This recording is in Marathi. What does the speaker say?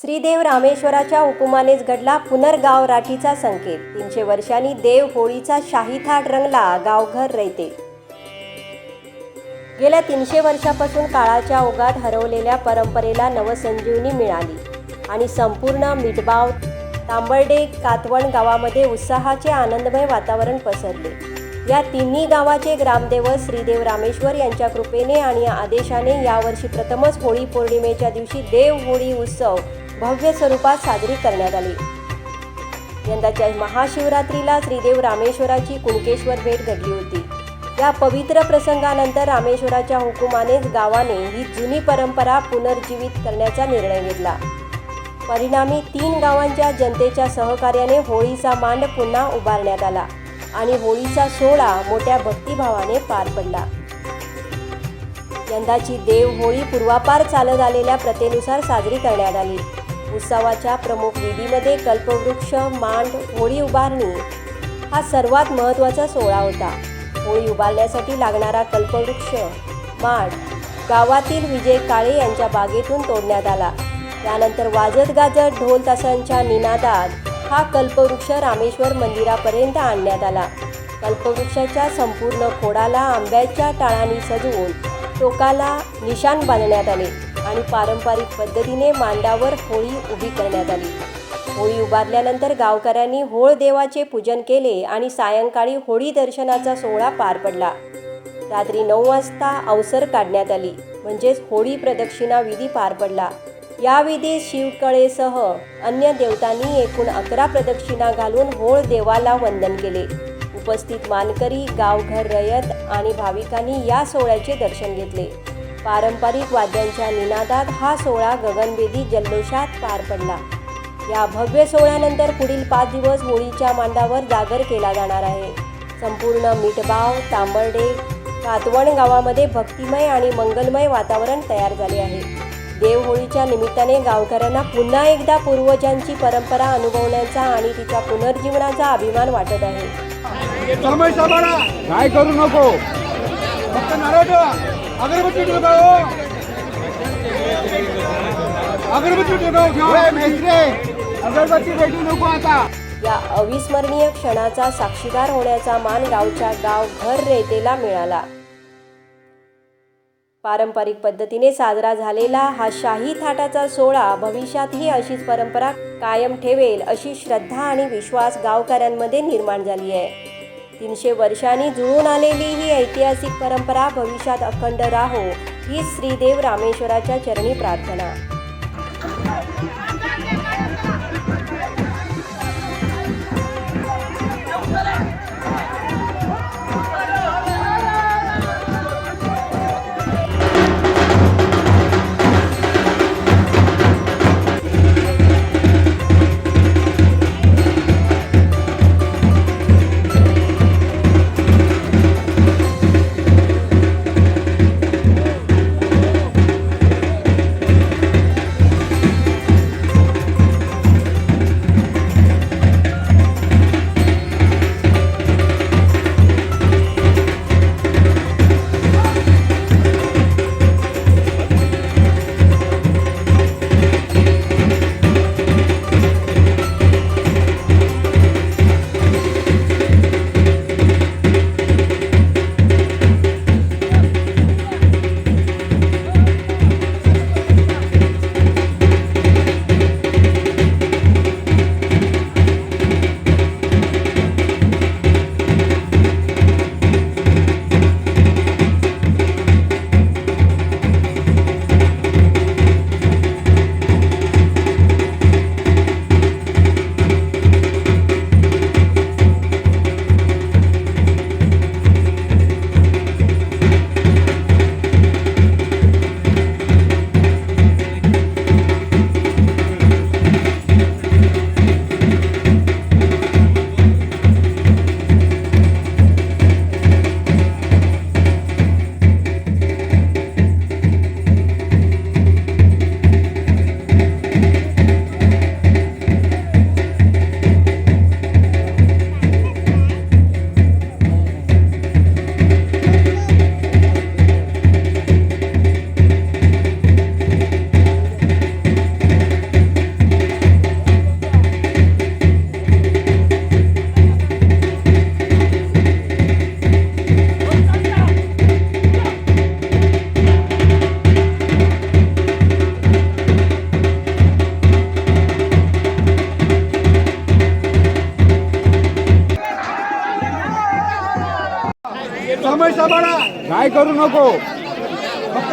श्रीदेव रामेश्वराच्या हुकुमानेच घडला पुनर्गाव राठीचा संकेत. तीनशे वर्षांनी देव होळीचा शाही थाट रंगला गावघर रयते गेल्या तीनशे वर्षापासून काळाच्या ओघात हरवलेल्या परंपरेला नवसंजीवनी मिळाली. आणि संपूर्ण मिठबाव तांबर्डे कातवण गावामध्ये उत्साहाचे आनंदमय वातावरण पसरले. या तिन्ही गावाचे ग्रामदेव श्रीदेव रामेश्वर यांच्या कृपेने आणि आदेशाने यावर्षी प्रथमच होळी पौर्णिमेच्या दिवशी देव होळी उत्सव भव्य स्वरूपात साजरी करण्यात आली. यंदाच्या महाशिवरात्रीला श्रीदेव रामेश्वराची कुणकेश्वर भेट घडली होती. या पवित्र प्रसंगानंतर रामेश्वराच्या हुकुमानेच गावाने ही जुनी परंपरा पुनर्जीवित करण्याचा निर्णय घेतला. परिणामी तीन गावांच्या जनतेच्या सहकार्याने होळीचा मांड पुन्हा उभारण्यात आला आणि होळीचा सोहळा मोठ्या भक्तिभावाने पार पडला. यंदाची देव होळी पूर्वापार चालत आलेल्या प्रथेनुसार साजरी करण्यात आली. उत्सवाच्या प्रमुख विधीमध्ये कल्पवृक्ष मांड होळी उभारणी हा सर्वात महत्त्वाचा सोहळा होता. होळी उभारण्यासाठी लागणारा कल्पवृक्ष मांड गावातील विजय काळे यांच्या बागेतून तोडण्यात आला. त्यानंतर वाजत गाजत ढोल तासांच्या निनादात हा कल्पवृक्ष रामेश्वर मंदिरापर्यंत आणण्यात आला. कल्पवृक्षाच्या संपूर्ण खोडाला आंब्याच्या टाळांनी सजवून टोकाला निशाण बांधण्यात आले. आणि पारंपरिक पद्धतीने मांडावर होळी उभी करण्यात आली. होळी उभारल्यानंतर गावकऱ्यांनी होळ देवाचे पूजन केले आणि सायंकाळी होळी दर्शनाचा सोहळा पार पडला. रात्री नऊ वाजता अवसर काढण्यात आली. म्हणजेच होळी प्रदक्षिणा विधी पार पडला. या विधीत शिवकळेसह अन्य देवतांनी एकूण अकरा प्रदक्षिणा घालून होळ देवाला वंदन केले. उपस्थित मानकरी गावघर रयत आणि भाविकांनी या सोहळ्याचे दर्शन घेतले. पारंपरिक वाद्यांच्या निनादात हा सोहळा गगनभेदी जल्लोषात पार पडला. या भव्य सोहळ्यानंतर पुढील पाच दिवस होळीच्या मांडावर जागर केला जाणार आहे. संपूर्ण मिठबाव तांबर्डे कातवण गावामध्ये भक्तिमय आणि मंगलमय वातावरण तयार झाले आहे. देवहोळीच्या निमित्ताने गावकऱ्यांना पुन्हा एकदा पूर्वजांची परंपरा अनुभवण्याचा आणि तिच्या पुनर्जीवनाचा अभिमान वाटत आहे. काय करू नको? फक्त नारळ ठेवा. अगरबत्ती ठेवा हो. अगरबत्ती ठेवा ओय, मेस्त्रे अगरबत्ती भेटू नको आता. या अविस्मरणीय क्षणाचा साक्षीदार होण्याचा मान गावच्या गाव घर रेतेला मिळाला. पारंपरिक पद्धतीने साजरा झालेला हा शाही थाटाचा सोहळा भविष्यातही अशीच परंपरा कायम ठेवेल अशी श्रद्धा आणि विश्वास गावकऱ्यांमध्ये निर्माण झाली आहे. तीनशे वर्षांनी जुळून आलेली ही ऐतिहासिक परंपरा भविष्यात अखंड राहो ही श्रीदेव रामेश्वराच्या चरणी प्रार्थना. काय करू नको. फक्त